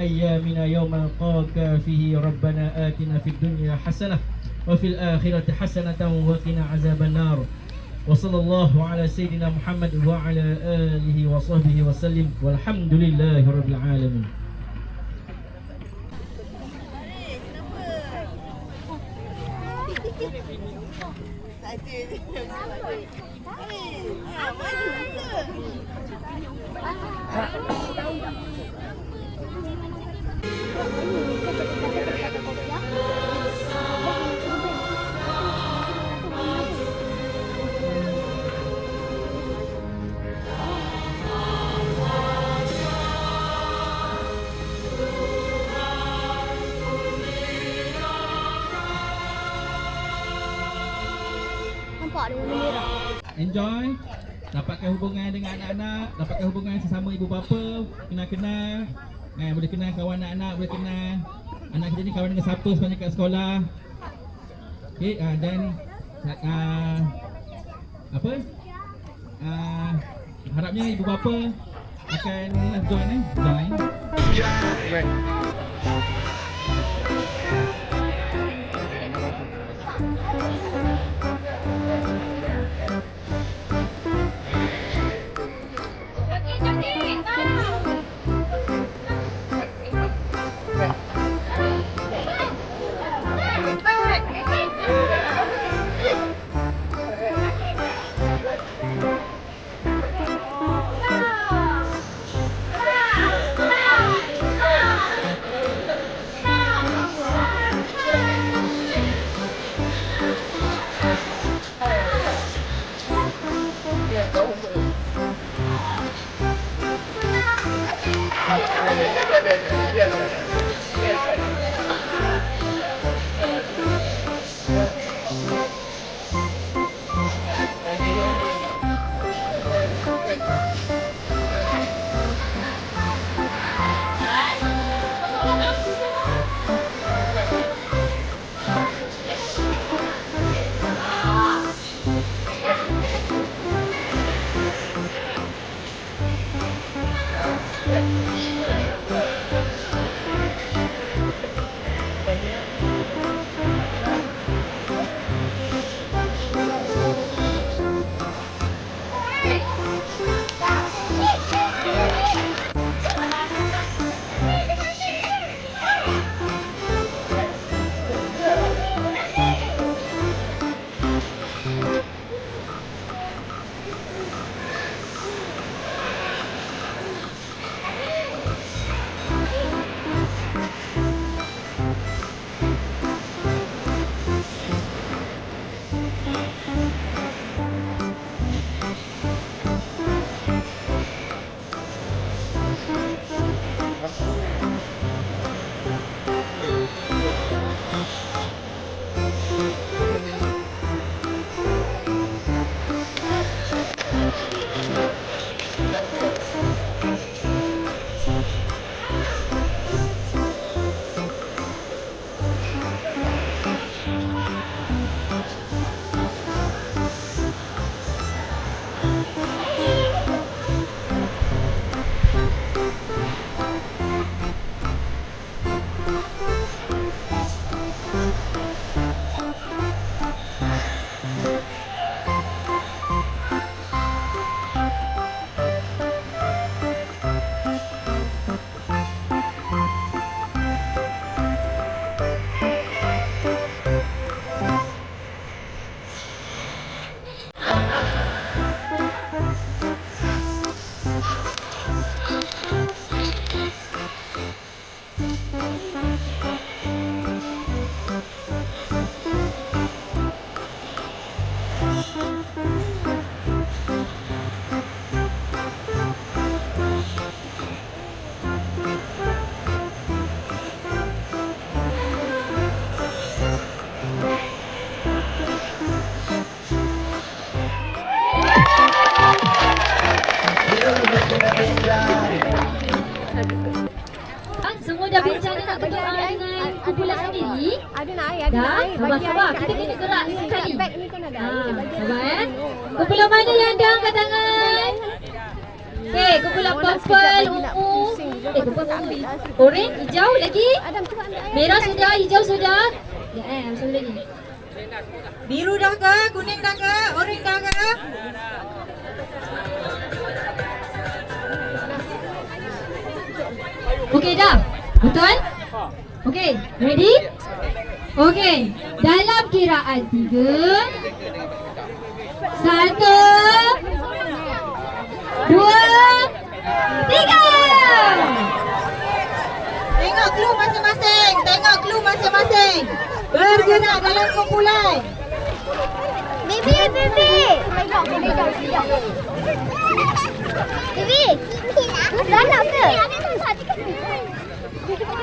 أيامنا يوم نلقاك فيه ربنا آتنا في الدنيا حسنة وفي الآخرة حسنة وقنا عذاب النار وصلى الله على سيدنا محمد وعلى آله وصحبه وسلم والحمد لله رب العالمين Enjoy. Dapatkan hubungan dengan anak-anak. Dapatkan hubungan sesama ibu bapa. Kenal-kenal. Eh, Boleh kenal kawan anak-anak Boleh kenal. Anak kita ni kawan dengan siapa sepanjang kat sekolah? Okay, uh, dan uh, Apa? Uh, Harapnya ibu bapa Akan join eh? Join. Ah, dah bincang nak berdoa dengan kumpulan sendiri. Ada nak air, ada Dah, air. Bagi air Kita kena gerak sekali. Bag ni kan ada Ha, air. Bagi sabar air. eh. Kumpulan mana yang dah angkat tangan? Okey, kumpulan purple, ungu. Eh, purple ungu. Orange, hijau lagi. Air. Merah sudah, hijau sudah. Ya, eh, satu lagi. Biru dah ke? Kuning dah ke? Oren dah ke? Okey dah. Betul? Okey, ready? Okey, dalam kiraan tiga. Satu. Dua. Tiga. Tengok clue masing-masing. Tengok clue masing-masing. Bergerak dalam kumpulan. Bibi, bibi. Bibi. Dah nak ke?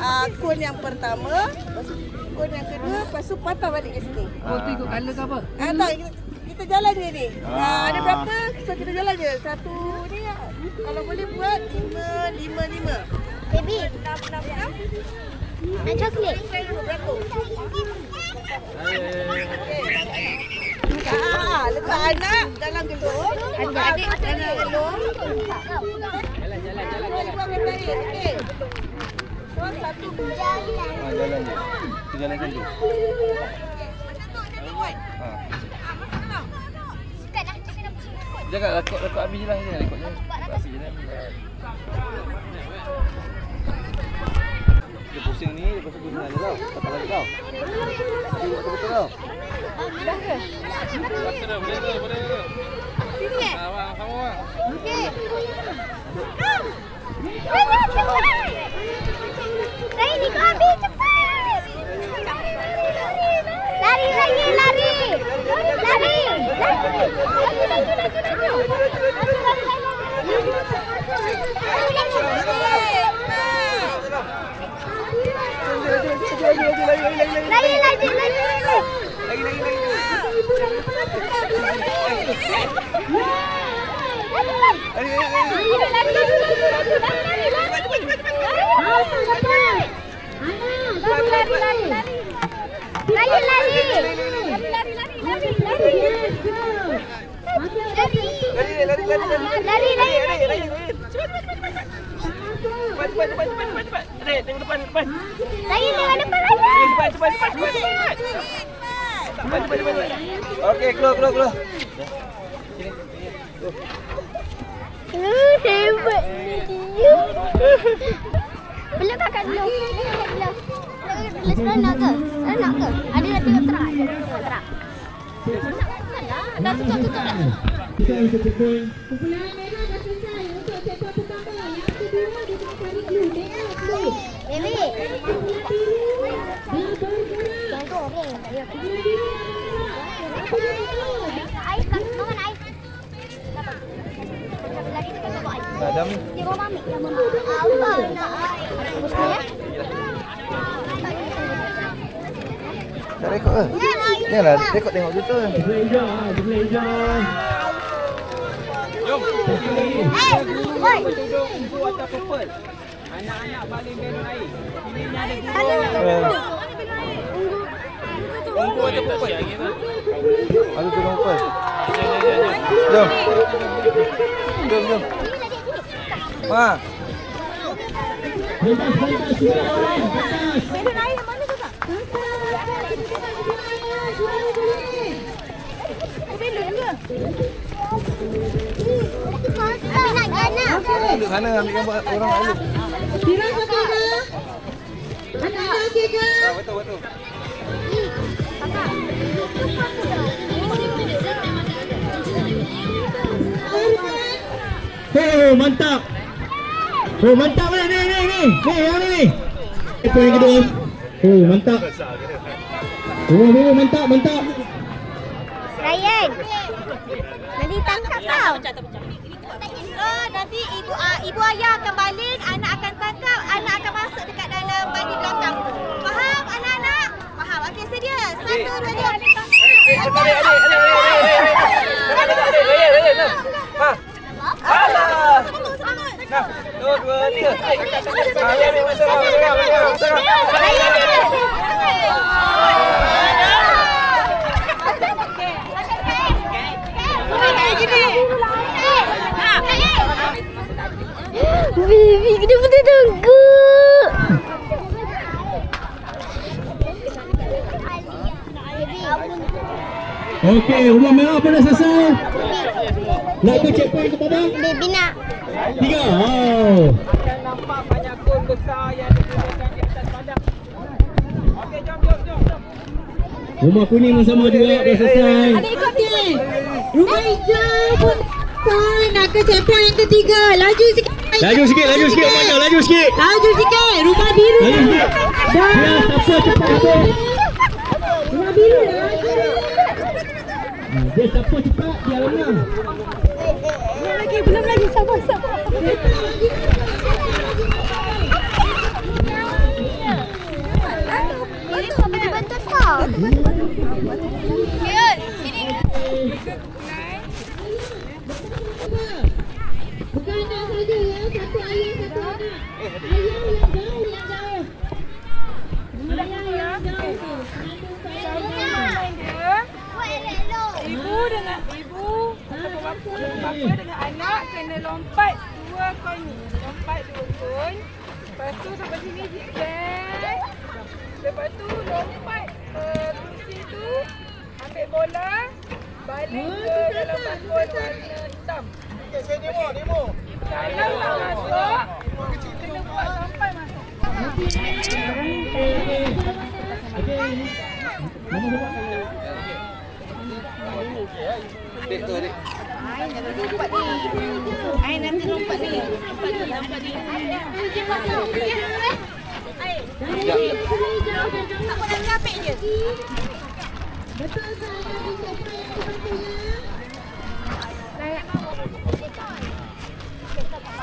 uh, kun yang pertama, kun yang kedua, lepas tu patah balik ke sini. Oh tu ikut colour ke apa? Ah, tak, kita, kita jalan je ni. Ah. ada berapa? So, kita jalan je. Satu ni, kalau boleh buat lima, lima, lima. Bibi, Enam, enam, enam. nak coklat? Berapa? Ah, letak anak dalam gelung, adik dalam gelung. Jalan, jalan, jalan, jalan. Buang air, okey. Satu Ha, jalan je. Kita jalan macam tu. Ha. Jangan rekod rekod habis je lah ni. Rekod je. Rekod habis je lah. Dia pusing ni, lepas tu pusing lagi tau. Patah lagi tau. Dia buat betul tau. Sini eh? Kamu bang. Okey. Banyak cepat. Lari ni kau ambil cepat. Lari, lari, lari. Lari. Lari. Lagi, lagi, lagi, lagi. Lari, lari, lari, lari. Lagi tengok depan lagi. Okey, keluar, keluar, keluar. Uh, hebat dia. Belum makan dulu. Belum. Belum sekarang nak ke? Sekarang nak ke? Ada nak tengok terak. Ada nak tengok terak. Nak makan lah. Dah dah. Kita untuk pukul Kumpulan merah dah selesai untuk sektor pertama. Yang kedua dia. Baby. Kumpulan biru dah bergerak. Kumpulan biru dah bergerak. Apa dia betul? Air kan, makan air. Lari dekat bawa air. Dah Adam ni. Dia bawa mami. Yang mama. Apa nak air? Betul ya? Dah rekod ke? Ni lah, rekod tengok betul. Eh, woi. Tunggu ada pupul. Ada tu pupul. Jom. Jom, jom. Ha. Belon air yang mana tu tak? Ke? Duduk sana ambil gambar orang lalu. Kira okey ke? Anak-anak okey ke? Betul, betul. Oh mantap Oh mantap ni ni ni ni Ni yang ni ni Eh poin kedua Oh mantap Oh oh mantap mantap Tangkap kau. nanti ibu uh, ibu ayah akan baling, anak akan tangkap, anak akan masuk dekat dalam bandi belakang. Faham anak-anak? Faham. Okey, sedia. Satu, dua, tiga. Eh, adik, adik, adik, adik, adik, adik, adik, adik, adik. Ha. Alah. Nah, dua, dua, tiga. Ah, ya, ya, masuk, masuk, masuk, masuk. Bibi kita betul tunggu. Okey, rumah merah pun dah selesai. Nak ikut checkpoint ke bawah? Bibi nak. Tiga. Oh. Nampak banyak besar yang digunakan di atas padang. Okey, jom, jom, jom. Rumah kuning bersama juga dah selesai. ikut ni. Rumah hijau pun nak ke checkpoint yang ketiga. Laju sikit. Laju sikit, laju sikit rumahnya, laju sikit. Laju sikit. Rumah biru. Laju sikit. Dah. Siapa cepat habis. Rumah biru. Dia siapa cepat, dia menang. Belum lagi, belum lagi. Sabar, sabar. Bantu, bantu, bantu kau. Yun, sini. Bukan anak saja ya. Satu ayah, satu anak. Ayah yang jauh, yang jauh. Ayah yang jauh. Elok. Ibu dengan ibu atau bapa dengan anak kena lompat dua ni. Lompat dua koin. Lepas tu sampai sini zigzag. Lepas tu lompat ke kursi tu. Ambil bola. Balik ke dalam bakul warna hitam. Betul saya, saya pernah yang sepertinya. Saya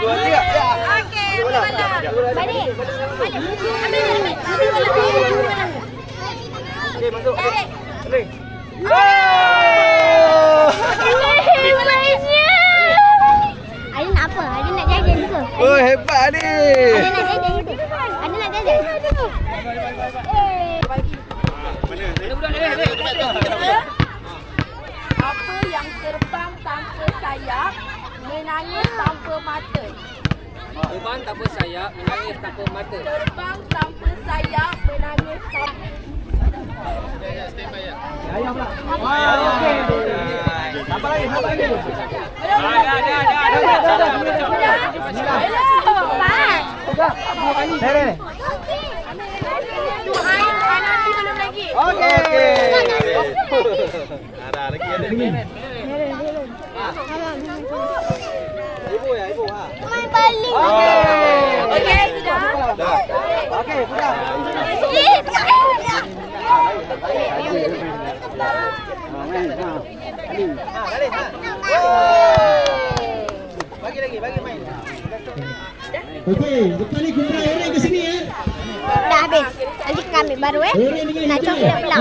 dua, tiga. Ya. Okey, bola. Balik. Balik. Ambil, ambil. Ambil bola. Ambil bola. Okey, masuk. Okey. Balik. Balik. Oh! Eh, Malaysia. Ada nak apa? Ada nak jajan ke? Oh, hebat ni. Ada nak jajan ke? Ada nak jajan? Apa yang terbang tanpa sayap, mata. Terbang tanpa sayap, menangis tanpa mata. Terbang tanpa sayap, menangis tanpa mata. Ya, ya, stand by ya. Ya, pula. Sampai lagi, Apa lagi. Ada, ada, ada. Ada, ada, ada. Ada, ada, ada. Ada, ada, ada. Ada, ada, ada. Ada, ada, ada. Ada, ada, Okey. Ada lagi ada. Ada lagi. Ada lagi. Ada lagi ibu ha. Main balik. Okey, sudah. Dah. Okey, sudah. Eh. Oh. Bagi lagi, bagi main. Okey, lepas ni kumpulan orang ke sini eh. Dah habis. Nanti kami baru eh. Nak coklat pula.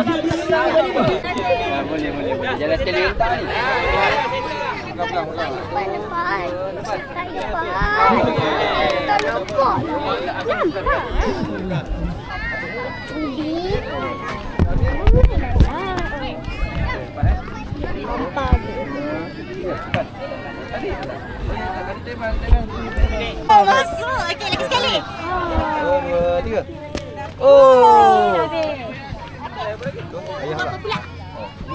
Boleh, boleh, boleh. Jalan sekali letak ni. Pegang, pegang, pegang. Lepas, lepas. Tak lepas. Tak lepas. Nampak. Undi. Nampak Oh, masuk. Okey, lagi sekali. Oh, dua, tiga. Oh. Apa pula?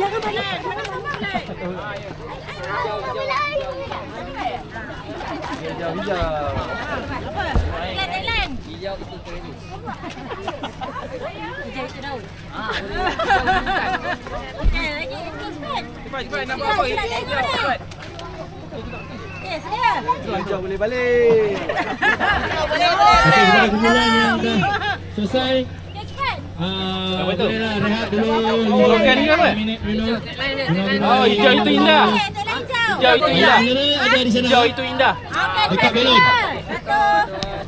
Jangan balik. Hijau, hijau. Hijau itu kredit. Cepat, cepat. Nak buat apa? Hijau, cepat. Hijau boleh balik. Yang dah selesai. Ah, Apa tu? rehat dulu. Slogan ni apa? Oh, hijau itu indah. Hijau itu indah. Yang mana ada di sana? Hijau itu indah. Dekat belon.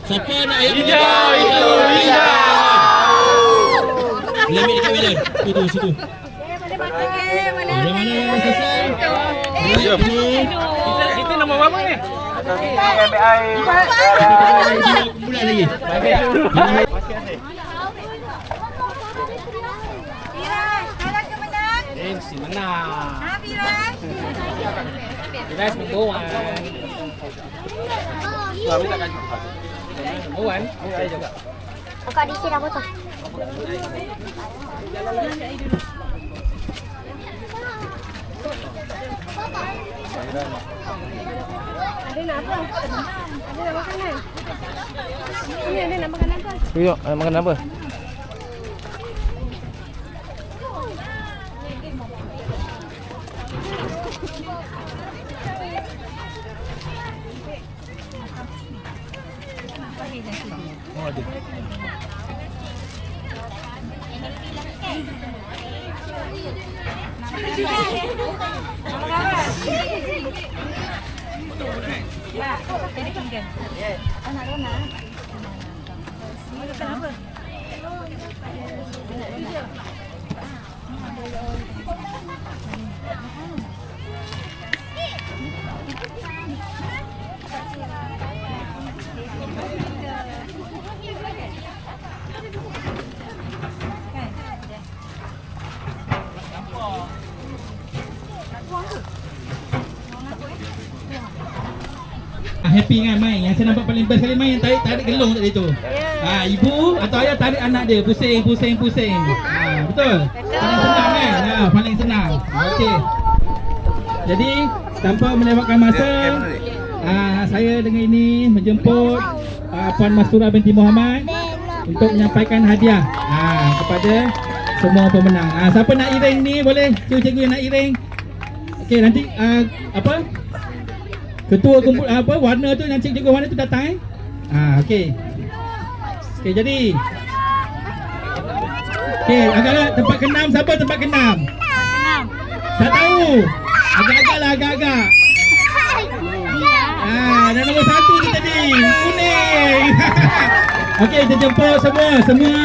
Siapa nak ayat Hijau itu indah. Limit dekat belon. Itu situ. Mana? Mana yang selesai? Ini. Kita, kita nombor berapa ni? Kumpulan lagi. Eh, si menang. Ha, Firas? Kita number one. Number one. Saya juga. Kau di sini apa tu? Ada nak apa? Ada nak makanan? Ini ada nak makanan apa? Yuk, makan apa? Ah, happy kan main yang saya nampak paling best kali main yang tarik tarik gelung tadi tu. Ah ibu atau ayah tarik anak dia pusing pusing pusing. Ah betul. Paling senang kan? Ah paling senang. Okey. Jadi tanpa melewatkan masa ah saya dengan ini menjemput ah, Puan Mastura binti Muhammad untuk menyampaikan hadiah ah kepada semua pemenang. Ah siapa nak iring ni boleh cikgu-cikgu yang nak iring. Okey nanti ah, apa? Ketua kumpul apa warna tu yang cikgu warna tu datang eh. Ha okey. Okey jadi Okey agak-agak tempat keenam siapa tempat keenam? Tak tahu. Agak-agak lah agak-agak. Ah dan nombor satu tu tadi kuning. Okey kita jemput semua semua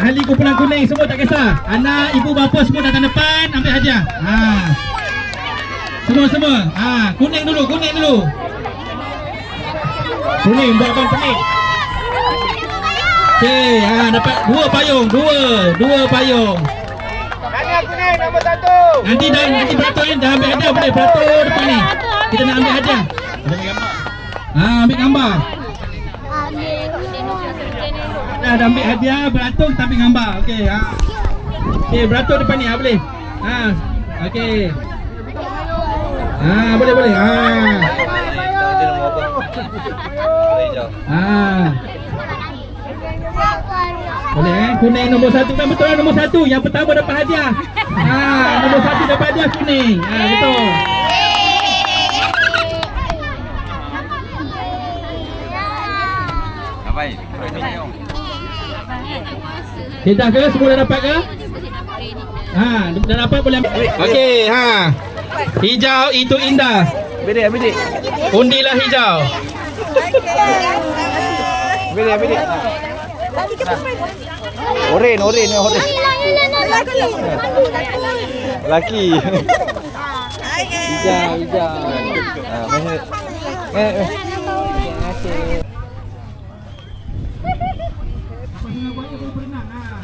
ahli kumpulan kuning semua tak kisah. Anak ibu bapa semua datang depan ambil hadiah. Ha. Semua semua. Ha, kuning dulu, kuning dulu. Kuning buat abang pening. Okey, ha dapat dua payung, dua, dua payung. Mana kuning nombor satu? Nanti dah nanti beratur ni dah ambil hadiah boleh beratur depan ni. Kita nak ambil hadiah. Ha, ambil gambar. Dah, dah ambil hadiah, beratur kita ambil gambar. Okey, ha. Okey, beratur depan ni, ha boleh. Ha, okey. Ha, boleh boleh. Ha. Dia apa? Ha. Boleh eh? Kuning nombor satu. Kan betul lah nombor satu. Yang pertama dapat hadiah. Ha, Nombor satu dapat hadiah kuning. Ha, Betul. Dah ke? Semua dah dapat ke? Ha dah dapat boleh ambil. Okey ha Hijau itu indah Bedek, bedek. Undilah hijau Bedek, bedek. Oren, oren, oren. Laki. Hijau, hijau. Ah. Eh, eh. Berenang ah.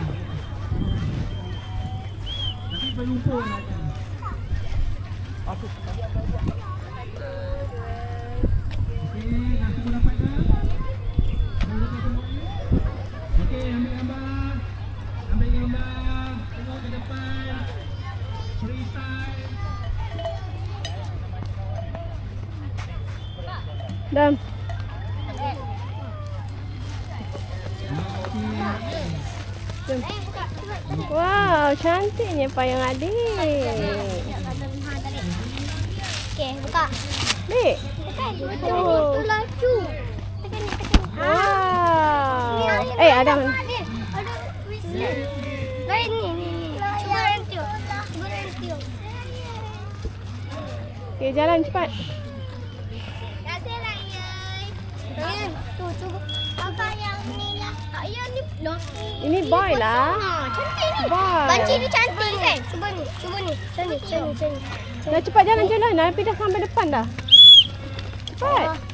Tapi berlumpur nak. Cantiknya payung adik. Okey, buka. Dek. Tekan. Macam ni tu laju. Tekan ni, tekan. Wow. Eh, ada. Ada whistle. Lain ni, ni, ni. Cuba rentiuk. Cuba rentiuk. Okey, jalan cepat. Kasih lah, Yai. Ryan, tu, cuba. Apa yang ni lah? Tak, yang ni. No. Ini boy lah. Ah, cantik ni. Boy. Banci ni cantik kan? Cuba ni, cuba ni. Sini, sini, sini. Dah cepat jalan-jalan. Nabi dah sampai depan dah. Cepat. Eh,